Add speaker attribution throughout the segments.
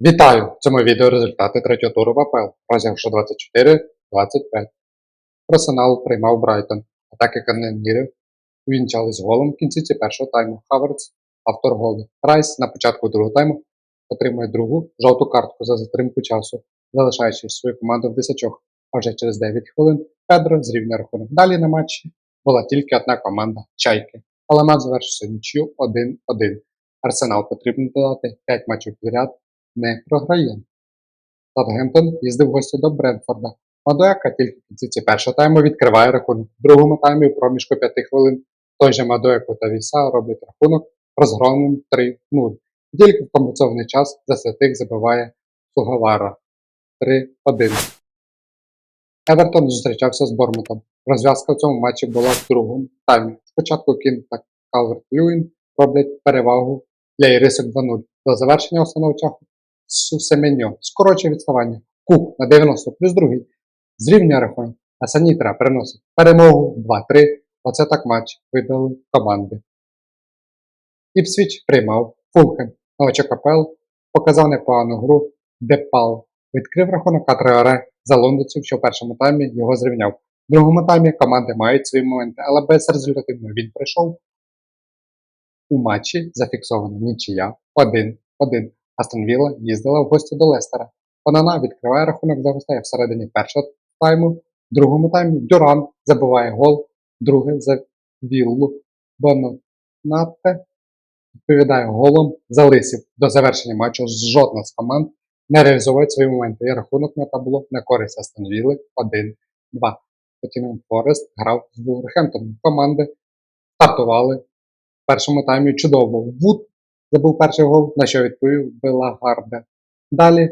Speaker 1: Вітаю! В цьому відео результати третього туру в АПЛ, розіграшу 24-25. Арсенал приймав Брайтон. Атаки канонірів увінчались голом в кінці першого тайму. Хаверц, автор голу. Райс на початку другого тайму отримує другу жовту картку за затримку часу, залишаючи свою команду в десятьох. А вже через 9 хвилин Педро зрівняє рахунок. Далі на матчі була тільки одна команда Чайки. Але матч завершився нічю 1-1. Арсенал потрібно додати 5 матчів підряд не програє. Саутгемптон їздив гості до Брентфорда. Мадояка тільки в кінці першого тайму відкриває рахунок. В другому таймі в проміжку 5 хвилин той же Мадояку та Віса роблять рахунок розгромним 3-0. Тільки в компенсований час за святих забиває Сугавара 3-1. Евертон зустрічався з Бормутом. Розв'язка в цьому матчі була в другому таймі. Спочатку Кін та Калверт Льюін роблять перевагу для Ірисок 2-0. До завершення основного часу Сусеменьо скорочує відставання. Кук на 90 плюс другий. Зрівнює рахунок. А Санітра приносить перемогу 2-3. Оце так матч видали команди. Іпсвіч приймав Фулхем. Новачок АПЛ показав непогану гру. Депал відкрив рахунок, а Треоре за лондонців, що в першому таймі його зрівняв. В другому таймі команди мають свої моменти, але безрезультативно він прийшов. У матчі зафіксована нічия 1-1. Астон Вілла їздила в гості до Лестера. Онана відкриває рахунок за гостей всередині першого тайму. В другому таймі Дюран забиває гол, другий за Віллу. Бонатте відповідає голом за Лисів. До завершення матчу жодна з команд не реалізовує свої моменти. І рахунок на табло на користь Астон Вілли 1-2. Потім Форест грав з Вулверхемптоном. Команди стартували в першому таймі чудово. Вуд забув перший гол, на що відповів Белагарде. Далі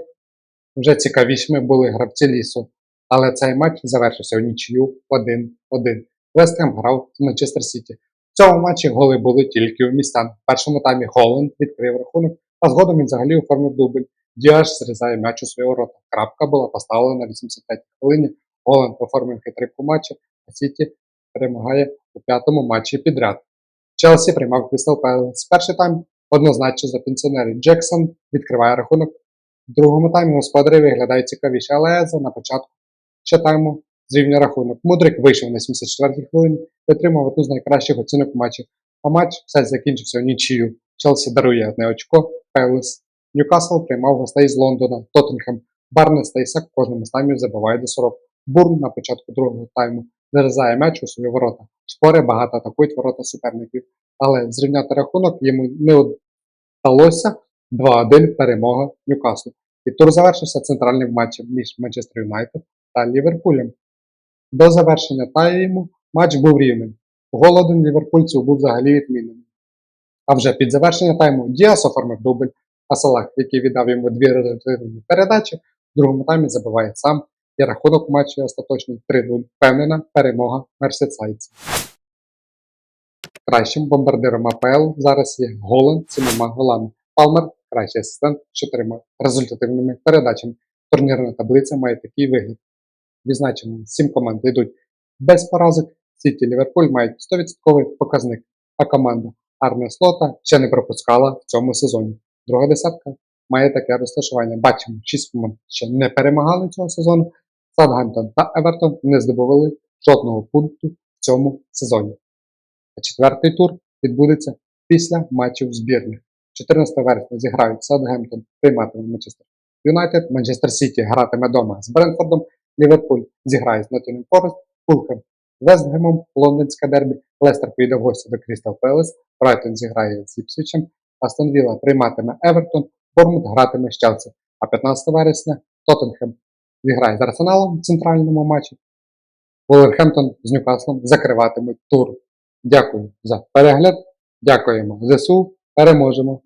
Speaker 1: вже цікавішими були гравці лісу, але цей матч завершився у нічию 1-1. Вестхем грав з Манчестер Сіті. В цьому матчі голи були тільки у містан. В першому таймі Холланд відкрив рахунок, а згодом він взагалі оформив дубль. Діаш зрізає м'яч у свої ворота. Крапка була поставлена на 85 хвилині. Голланд оформив хитрик у матчі, а Сіті перемагає у п'ятому матчі підряд. Челсі приймав Крістал Пелес. Перший тайм однозначно за пенсіонерів. Джексон відкриває рахунок. В другому таймі господарі виглядають цікавіше, але за на початку тайму зрівнює рахунок. Мудрик вийшов на 74-й хвилині і отримав одну з найкращих оцінок матчів. А матч все закінчився нічию. Челсі дарує одне очко, Пелес. Ньюкасл приймав гостей з Лондона, Тоттенхем. Барнес та Ісак в кожному з таймів забиває до 40. Бурн на початку другого тайму зарізає м'яч у свої ворота. Шпори багато атакують ворота суперників, але зрівняти рахунок йому не вдалося 2-1 перемога Ньюкаслу. І тур завершився центральним матчем між Манчестер Юнайтед та Ліверпулем. До завершення тайму матч був рівним. Голоден ліверпульців був взагалі відмінений. А вже під завершення тайму Діас оформив дубль, а Салах, який віддав йому дві результативні передачі, в другому таймі забиває сам і рахунок матчі остаточний 3-0. Впевнена перемога мерсисайців. Кращим бомбардиром АПЛ зараз є Голланд з сімома голами. Палмер кращий асистент з чотирма результативними передачами. Турнірна таблиця має такий вигляд. Відзначимо, сім команд йдуть без поразок. Сіті Ліверпуль мають 100% показник, а команда Арне Слота ще не пропускала в цьому сезоні. Друга десятка має таке розташування. Бачимо, 6 команд ще не перемагали цього сезону. Саутгемптон та Евертон не здобували жодного пункту в цьому сезоні. А четвертий тур відбудеться після матчів збірних. 14 вересня зіграють Саутгемптон, прийматиме Манчестер Юнайтед, Манчестер Сіті гратиме вдома з Брентфордом, Ліверпуль зіграє з Ноттінгем Форест, Фулхем з Вестгемом, Лондонське дербі, Лестер поїде в гості до Крістал Пелес, Брайтон зіграє з Іпсвічем, Астон Вілла прийматиме Евертон, Бормут гратиме з Челсі. А 15 вересня Тоттенхем зіграє з Арсеналом в центральному матчі. Вулверхемптон з Ньюкаслом закриватимуть тур. Дякую за перегляд. Дякуємо ЗСУ. Переможемо!